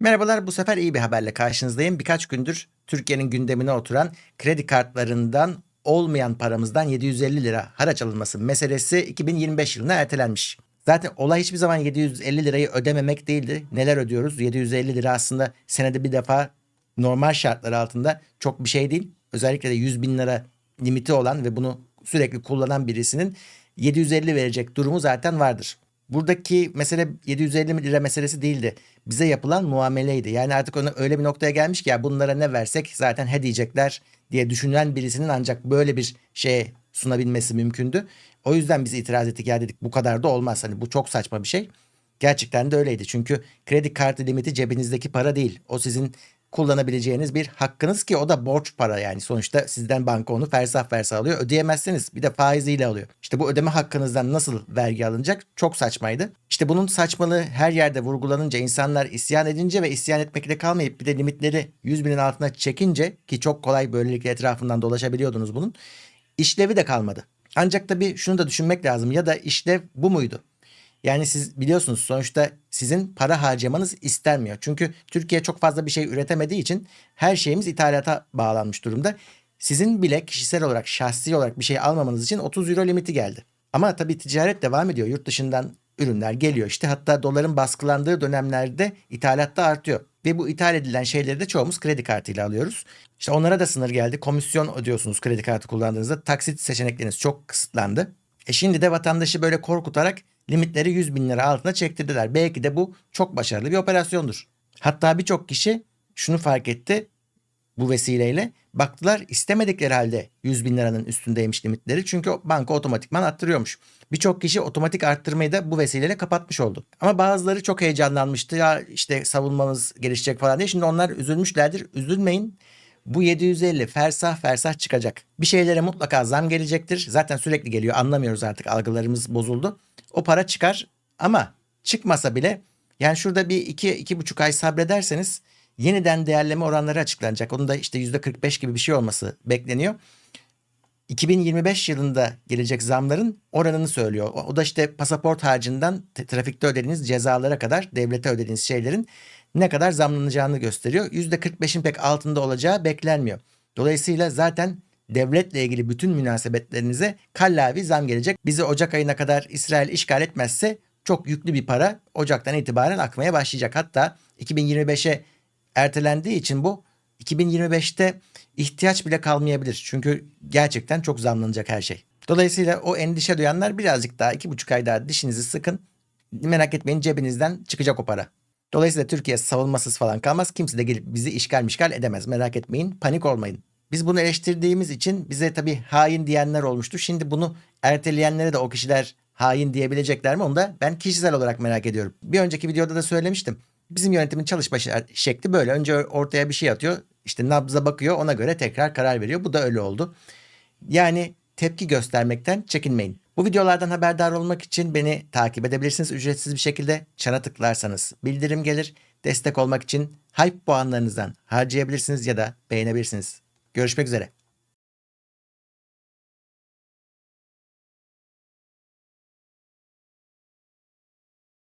Merhabalar, bu sefer iyi bir haberle karşınızdayım. Birkaç gündür Türkiye'nin gündemine oturan kredi kartlarından olmayan paramızdan 750 lira haraç alınması meselesi 2025 yılına ertelenmiş. Zaten olay hiçbir zaman 750 lirayı ödememek değildi. Neler ödüyoruz? 750 lira aslında senede bir defa normal şartlar altında çok bir şey değil. Özellikle de 100 bin lira limiti olan ve bunu sürekli kullanan birisinin 750 verecek durumu zaten vardır. Buradaki mesele 750 lira meselesi değildi. Bize yapılan muameleydi. Yani artık onu öyle bir noktaya gelmiş ki ya bunlara ne versek zaten he diyecekler diye düşünen birisinin ancak böyle bir şeye sunabilmesi mümkündü. O yüzden biz itiraz ettik ya dedik bu kadar da olmaz. Hani bu çok saçma bir şey. Gerçekten de öyleydi. Çünkü kredi kartı limiti cebinizdeki para değil. O sizin kullanabileceğiniz bir hakkınız ki o da borç para yani sonuçta sizden banka onu fersah fersah alıyor ödeyemezseniz bir de faiziyle alıyor. İşte bu ödeme hakkınızdan nasıl vergi alınacak çok saçmaydı. İşte bunun saçmalığı her yerde vurgulanınca insanlar isyan edince ve isyan etmekle kalmayıp bir de limitleri 100 binin altına çekince ki çok kolay böylelikle etrafından dolaşabiliyordunuz bunun işlevi de kalmadı. Ancak tabii şunu da düşünmek lazım ya da işlev bu muydu? Yani siz biliyorsunuz sonuçta sizin para harcamanız istenmiyor. Çünkü Türkiye çok fazla bir şey üretemediği için her şeyimiz ithalata bağlanmış durumda. Sizin bile kişisel olarak, şahsi olarak bir şey almamanız için 30 euro limiti geldi. Ama tabii ticaret devam ediyor. Yurt dışından ürünler geliyor işte. Hatta doların baskılandığı dönemlerde ithalat da artıyor. Ve bu ithal edilen şeyleri de çoğumuz kredi kartıyla alıyoruz. İşte onlara da sınır geldi. Komisyon ödüyorsunuz kredi kartı kullandığınızda. Taksit seçenekleriniz çok kısıtlandı. E şimdi de vatandaşı böyle korkutarak limitleri 100 bin lira altına çektirdiler. Belki de bu çok başarılı bir operasyondur. Hatta birçok kişi şunu fark etti bu vesileyle. Baktılar istemedikleri halde 100 bin liranın üstündeymiş limitleri. Çünkü banka otomatikman arttırıyormuş. Birçok kişi otomatik arttırmayı da bu vesileyle kapatmış oldu. Ama bazıları çok heyecanlanmıştı. Ya işte savunmamız gelişecek falan diye. Şimdi onlar üzülmüşlerdir. Üzülmeyin. Bu 750 fersah fersah çıkacak. Bir şeylere mutlaka zam gelecektir. Zaten sürekli geliyor. Anlamıyoruz artık. Algılarımız bozuldu. O para çıkar ama çıkmasa bile yani şurada bir iki, iki buçuk ay sabrederseniz yeniden değerleme oranları açıklanacak. Onun da işte yüzde 45 gibi bir şey olması bekleniyor. 2025 yılında gelecek zamların oranını söylüyor. O da işte pasaport harcından trafikte ödediğiniz cezalara kadar devlete ödediğiniz şeylerin ne kadar zamlanacağını gösteriyor. %45'in pek altında olacağı beklenmiyor. Dolayısıyla zaten devletle ilgili bütün münasebetlerinize kallavi zam gelecek. Bizi Ocak ayına kadar İsrail işgal etmezse çok yüklü bir para Ocak'tan itibaren akmaya başlayacak. Hatta 2025'e ertelendiği için bu 2025'te ihtiyaç bile kalmayabilir. Çünkü gerçekten çok zamlanacak her şey. Dolayısıyla o endişe duyanlar birazcık daha iki buçuk ay daha dişinizi sıkın. Merak etmeyin cebinizden çıkacak o para. Dolayısıyla Türkiye savunmasız falan kalmaz. Kimse de gelip bizi işgal mişgal edemez. Merak etmeyin. Panik olmayın. Biz bunu eleştirdiğimiz için bize tabii hain diyenler olmuştu. Şimdi bunu erteleyenlere de o kişiler hain diyebilecekler mi onu da ben kişisel olarak merak ediyorum. Bir önceki videoda da söylemiştim. Bizim yönetimin çalışma şekli böyle. Önce ortaya bir şey atıyor. İşte nabza bakıyor ona göre tekrar karar veriyor. Bu da öyle oldu. Yani tepki göstermekten çekinmeyin. Bu videolardan haberdar olmak için beni takip edebilirsiniz. Ücretsiz bir şekilde çana tıklarsanız bildirim gelir. Destek olmak için hype puanlarınızdan harcayabilirsiniz ya da beğenebilirsiniz. Görüşmek üzere.